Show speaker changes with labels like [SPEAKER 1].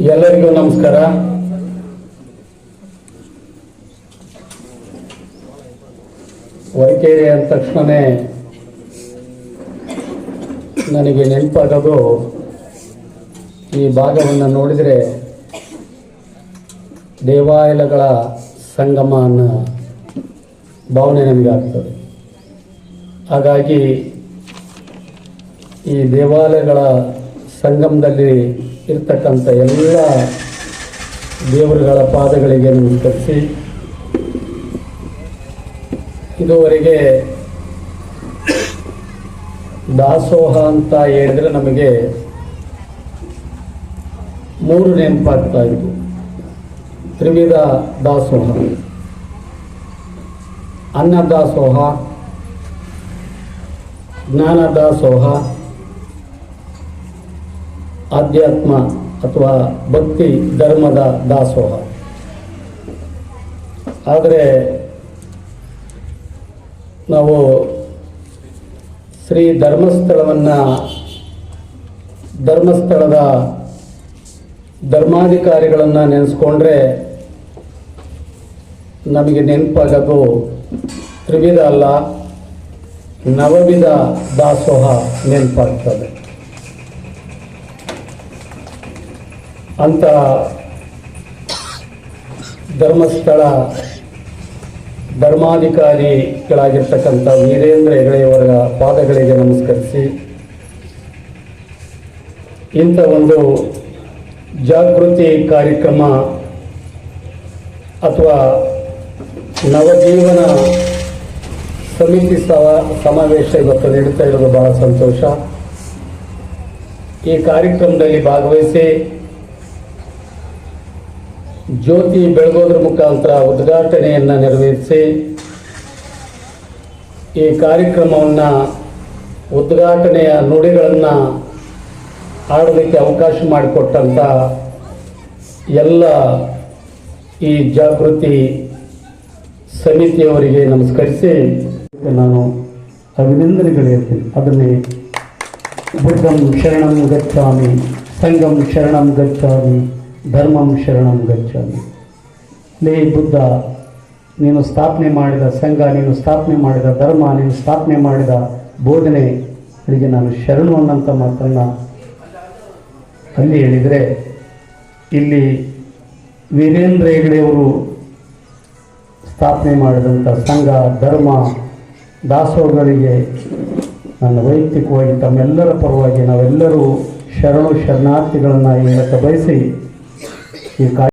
[SPEAKER 1] ಎಲ್ಲರಿಗೂ ನಮಸ್ಕಾರ. ವೈಕೇರಿ ಅಂದ ತಕ್ಷಣವೇ ನನಗೆ ನೆನಪಾಗೋದು ಈ ಭಾಗವನ್ನು ನೋಡಿದರೆ ದೇವಾಲಯಗಳ ಸಂಗಮ ಅನ್ನೋ ಭಾವನೆ ನನಗಾಗ್ತದೆ ಹಾಗಾಗಿ ಈ ದೇವಾಲಯಗಳ ಸಂಗಮದಲ್ಲಿ ಇರ್ತಕ್ಕಂಥ ಎಲ್ಲ ದೇವರುಗಳ ಪಾದಗಳಿಗೆ ನಮಸ್ಕರಿಸಿ. ಇದುವರೆಗೆ ದಾಸೋಹ ಅಂತ ಹೇಳಿದ್ರೆ ನಮಗೆ ಮೂರು ನೆನಪಾಗ್ತಾ ಇತ್ತು ತ್ರಿವಿಧ ದಾಸೋಹ. ಅನ್ನದಾಸೋಹ ಜ್ಞಾನ ದಾಸೋಹ ಆಧ್ಯಾತ್ಮ ಅಥವಾ ಭಕ್ತಿ ಧರ್ಮದ ದಾಸೋಹ. ಆದರೆ ನಾವು ಶ್ರೀ ಧರ್ಮಸ್ಥಳವನ್ನು ಧರ್ಮಸ್ಥಳದ ಧರ್ಮಾಧಿಕಾರಿಗಳನ್ನು ನೆನೆಸ್ಕೊಂಡ್ರೆ ನಮಗೆ ನೆನಪಾಗೋದು ತ್ರಿವಿಧ ಅಲ್ಲ ನವವಿಧ ದಾಸೋಹ ನೆನಪಾಗ್ತದೆ. ಅಂತ ಧರ್ಮಸ್ಥಳ ಧರ್ಮಾಧಿಕಾರಿಗಳಾಗಿರ್ತಕ್ಕಂಥ ವೀರೇಂದ್ರ ಹೆಗಡೆಯವರ ಪಾದಗಳಿಗೆ ನಮಸ್ಕರಿಸಿ, ಇಂಥ ಒಂದು ಜಾಗೃತಿ ಕಾರ್ಯಕ್ರಮ ಅಥವಾ ನವಜೀವನ ಸಮಿತಿ ಸವ, ಸಮಾವೇಶ ಇವತ್ತು ನೀಡುತ್ತಾ ಇರೋದು ಬಹಳ ಸಂತೋಷ. ಈ ಕಾರ್ಯಕ್ರಮದಲ್ಲಿ ಭಾಗವಹಿಸಿ ಜ್ಯೋತಿ ಬೆಳಗೋದ್ರ ಮುಖಾಂತರ ಉದ್ಘಾಟನೆಯನ್ನು ನೆರವೇರಿಸಿ ಈ ಕಾರ್ಯಕ್ರಮವನ್ನು ಉದ್ಘಾಟನೆಯ ನುಡಿಗಳನ್ನು ಆಡೋದಕ್ಕೆ ಅವಕಾಶ ಮಾಡಿಕೊಟ್ಟಂಥ ಎಲ್ಲ ಈ ಜಾಗೃತಿ ಸಮಿತಿಯವರಿಗೆ ನಮಸ್ಕರಿಸಿ ನಾನು ಅಭಿನಂದನೆಗಳು ಅದನ್ನೇ ಬುದ್ಧಂ ಶರಣಂ ಗಚ್ಚಾಮಿ ಸಂಗಂ ಶರಣಂ ಗಚ್ಚಾಮಿ ಧರ್ಮಂ ಶರಣಂ ಗಚ್ಚಾಮಿ ಲೇ ಬುದ್ಧ, ನೀನು ಸ್ಥಾಪನೆ ಮಾಡಿದ ಸಂಘ, ನೀನು ಸ್ಥಾಪನೆ ಮಾಡಿದ ಧರ್ಮ, ನೀನು ಸ್ಥಾಪನೆ ಮಾಡಿದ ಬೋಧನೆ, ಅಲ್ಲಿಗೆ ನಾನು ಶರಣು ಅನ್ನಂಥ ಮಾತನ್ನು ಅಲ್ಲಿ ಹೇಳಿದರೆ, ಇಲ್ಲಿ ವೀರೇಂದ್ರ ಹೆಗಡೆಯವರು ಸ್ಥಾಪನೆ ಮಾಡಿದಂಥ ಸಂಘ, ಧರ್ಮ, ದಾಸೋಹಗಳಿಗೆ ನನ್ನ ವೈಯಕ್ತಿಕವಾಗಿ ತಮ್ಮೆಲ್ಲರ ಪರವಾಗಿ ನಾವೆಲ್ಲರೂ ಶರಣು ಶರಣಾರ್ಥಿಗಳನ್ನು ಈ ಮೂಲಕ ಬಯಸಿ ಈ ಕಾರ್ಯ